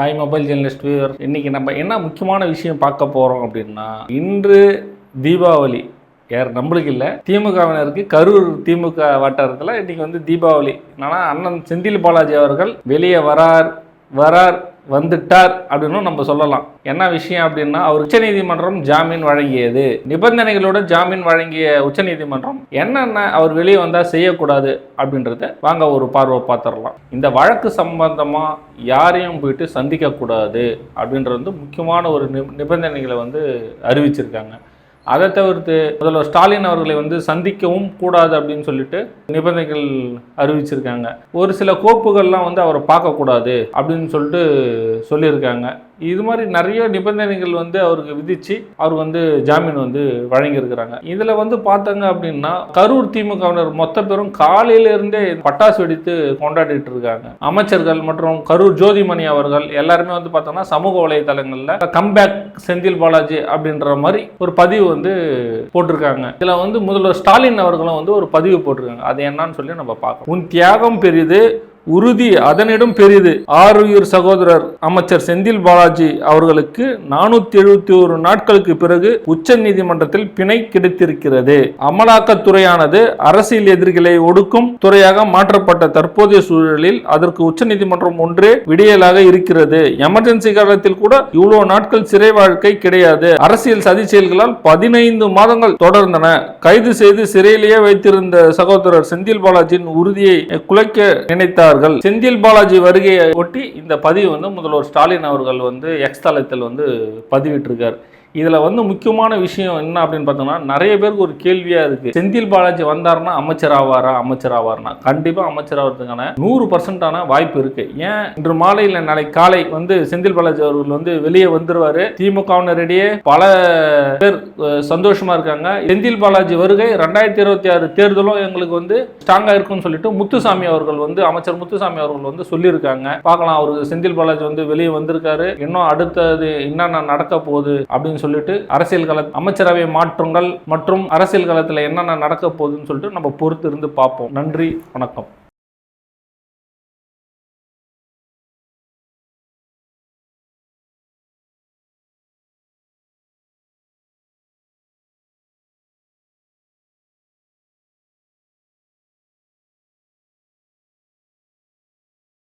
Hi mobile journalist viewer இன்றைக்கி நம்ம என்ன முக்கியமான விஷயம் பார்க்க போகிறோம் அப்படின்னா இன்று தீபாவளி. யார் நம்மளுக்கு இல்லை. திமுகவினருக்கு கரூர் திமுக வட்டாரத்தில் இன்றைக்கி வந்து தீபாவளி. என்னன்னா அண்ணன் செந்தில் பாலாஜி அவர்கள் வெளியே வரார் வரார். வந்துட்டார் அப்படின்னு நம்ம சொல்லலாம். என்ன விஷயம் அப்படின்னா அவர் உச்சநீதிமன்றம் ஜாமீன் வழங்கியது. நிபந்தனைகளோட ஜாமீன் வழங்கிய உச்சநீதிமன்றம் என்னென்ன அவர் வெளியே வந்தால் செய்யக்கூடாது அப்படின்றத வாங்க ஒரு பார்வை பார்த்துடலாம். இந்த வழக்கு சம்பந்தமாக யாரையும் போயிட்டு சந்திக்கக்கூடாது அப்படின்றது வந்து முக்கியமான ஒரு நிபந்தனைகளை வந்து அறிவிச்சிருக்காங்க. அதை தவிர்த்து முதல்வர் ஸ்டாலின் அவர்களை வந்து சந்திக்கவும் கூடாது அப்படின்னு சொல்லிட்டு நிபந்தனைகள் அறிவிச்சிருக்காங்க. ஒரு சில கோப்புகள்லாம் வந்து அவரை பார்க்கக்கூடாது அப்படின்னு சொல்லிட்டு சொல்லியிருக்காங்க. இது மாதிரி நிறைய நிபந்தனைகள் வந்து அவருக்கு விதிச்சு அவர் வந்து ஜாமீன் வந்து வழங்கியிருக்கிறாங்க. இதில் வந்து பார்த்தாங்க அப்படின்னா கரூர் திமுகவினர் மொத்த பேரும் காலையிலிருந்தே பட்டாசு வெடித்து கொண்டாடிட்டு இருக்காங்க. அமைச்சர்கள் மற்றும் கரூர் ஜோதிமணி அவர்கள் எல்லாருமே வந்து பார்த்தோம்னா சமூக வலைதளங்களில் கம்பேக் செந்தில் பாலாஜி அப்படின்ற மாதிரி ஒரு பதிவு வந்து போட்டிருக்காங்க. இதில் வந்து முதல்வர் ஸ்டாலின் அவர்களும் வந்து ஒரு பதிவு போட்டிருக்காங்க. அது என்னன்னு சொல்லி நம்ம பார்க்கணும். உன் தியாகம் பெரிது உறுதி அதனிடம் பெரிது. ஆறுயிர் சகோதரர் அமைச்சர் செந்தில் பாலாஜி அவர்களுக்கு நானூத்தி எழுபத்தி ஒரு நாட்களுக்கு பிறகு உச்ச நீதிமன்றத்தில் பிணை கிடைத்திருக்கிறது. அமலாக்கத்துறையானது அரசியல் எதிரிகளை ஒடுக்கும் துறையாக மாற்றப்பட்ட தற்போதைய சூழலில் அதற்கு உச்ச நீதிமன்றம் ஒன்றே விடியலாக இருக்கிறது. எமர்ஜென்சி காலத்தில் கூட இவ்வளவு நாட்கள் சிறை வாழ்க்கை கிடையாது. அரசியல் சதி செயல்களால் பதினைந்து மாதங்கள் தொடர்ந்தன. கைது செய்து சிறையிலேயே வைத்திருந்த சகோதரர் செந்தில் பாலாஜியின் உறுதியை குலைக்க நினைத்தார். நினைத்தார்கள் செந்தில் பாலாஜி வருகையை ஒட்டி இந்த பதிவு வந்து முதல்வர் ஸ்டாலின் அவர்கள் வந்து எக்ஸ் தளத்தில் வந்து பதிவிட்டிருக்கார். இதில் வந்து முக்கியமான விஷயம் என்ன அப்படின்னு பார்த்தோம்னா நிறைய பேருக்கு ஒரு கேள்வியாக இருக்குது செந்தில் பாலாஜி வந்தாருன்னா அமைச்சர் ஆவாரா அமைச்சர் ஆவார்னா? கண்டிப்பாக அமைச்சர் ஆகிறதுக்கான நூறு பர்சன்டான வாய்ப்பு இருக்குது ஏன்? இன்று மாலையில் நாளைக்கு காலை வந்து செந்தில் பாலாஜி அவர்கள் வந்து வெளியே வந்துருவார். திமுகவினரிடையே பல பேர் சந்தோஷமாக இருக்காங்க. செந்தில் பாலாஜி வருகை ரெண்டாயிரத்தி இருபத்தி ஆறு தேர்தலும் எங்களுக்கு வந்து ஸ்ட்ராங்காக இருக்கும்னு சொல்லிட்டு முத்துசாமி அவர்கள் வந்து அமைச்சர் முத்துசாமி அவர்கள் வந்து சொல்லியிருக்காங்க. பார்க்கலாம் அவர் செந்தில் பாலாஜி வந்து வெளியே வந்திருக்காரு. இன்னும் அடுத்தது என்னென்ன நடக்க போகுது அப்படின்னு சொல்லிட்டு அரசியல் கல அமைச்சரவை மாற்றங்கள் மற்றும் அரசியல் களத்தில் என்னென்ன நடக்க போகுதுன்னு சொல்லிட்டு நம்ம பொறுத்து இருந்து பார்ப்போம். நன்றி வணக்கம்.